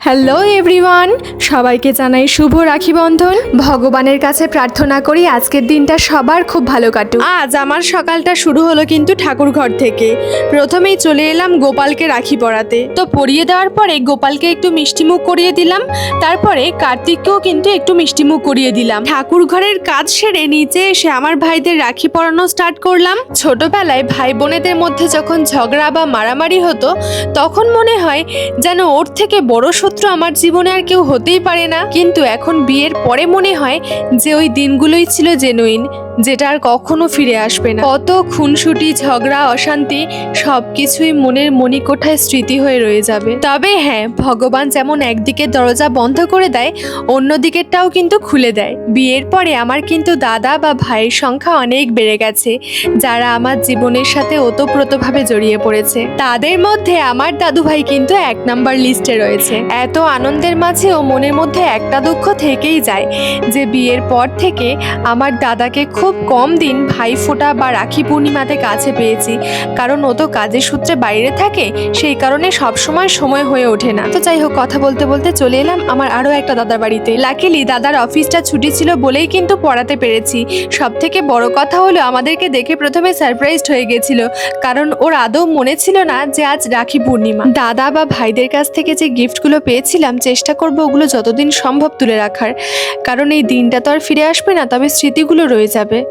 Hello everyone সবাইকে জানাই শুভ রাখি বন্ধন। ভগবানের কাছে প্রার্থনা করি আজকের দিনটা সবার খুব ভালো কাটুক। আজ আমার সকালটা শুরু হলো কিন্তু ঠাকুর ঘর থেকে। প্রথমেই চলে এলাম গোপালকে রাখি পরাতে। তো পরিয়ে দেওয়ার পরে গোপালকে একটু মিষ্টিমুখ করিয়ে দিলাম। তারপরে কার্তিককেও কিন্তু একটু মিষ্টিমুখ করিয়ে দিলাম। ঠাকুর ঘরের কাজ সেরে নিচে এসে আমার ভাইদের রাখি পরানো স্টার্ট করলাম। ছোটবেলায় ভাই বোনেদের মধ্যে যখন ঝগড়া বা মারামারি হতো, তখন মনে হয় যেন ওর থেকে বড় শত্রু আমার জীবনে আর কেউ হতেই পারে না। কিন্তু এখন বিয়ের পরে মনে হয় যে ওই দিনগুলোই ছিল জেনুইন যেটা আর কখনো ফিরে আসবে না। কত খুনসুটি, ঝগড়া, অশান্তি, সবকিছুই মনের মণিকোঠায় স্মৃতি হয়ে রয়ে যাবে। তবে হ্যাঁ ভগবান যেমন একদিকে দরজা বন্ধ করে দেয় অন্য দিকেরটাও কিন্তু খুলে দেয়। বিয়ের পরে আমার কিন্তু দাদা বা ভাইয়ের সংখ্যা অনেক বেড়ে গেছে, যারা আমার জীবনের সাথে ওতপ্রোতভাবে জড়িয়ে পড়েছে। তাদের মধ্যে আমার দাদু ভাই কিন্তু এক নাম্বার লিস্টে রয়েছে। এত আনন্দের মাঝেও মনের মধ্যে একটা দুঃখ থেকেই যায় যে বিয়ের পর থেকে আমার দাদাকে খুব কম দিন ভাই ফোঁটা বা রাখি পূর্ণিমাতে কাছে পেয়েছি। কারণ ও তো কাজের সূত্রে বাইরে থাকে, সেই কারণে সবসময় সময় হয়ে ওঠে না। তো যাই হোক, কথা বলতে বলতে চলে এলাম আমার আরও একটা দাদার বাড়িতে। লাকিলি দাদার অফিসটা ছুটি ছিল বলেই কিন্তু পড়াতে পেরেছি। সব থেকে বড় কথা হলো, আমাদেরকে দেখে প্রথমে সারপ্রাইজড হয়ে গেছিল, কারণ ওর আদৌ মনে ছিল না যে আজ রাখি পূর্ণিমা। দাদা বা ভাইদের কাছ থেকে যে গিফটগুলো পেয়েছিলাম, চেষ্টা করব ওগুলো যতদিন সম্ভব তুলে রাখার। কারণ এই দিনটা তো আর ফিরে আসবে না, তবে স্মৃতিগুলো রয়ে যাবে। হবে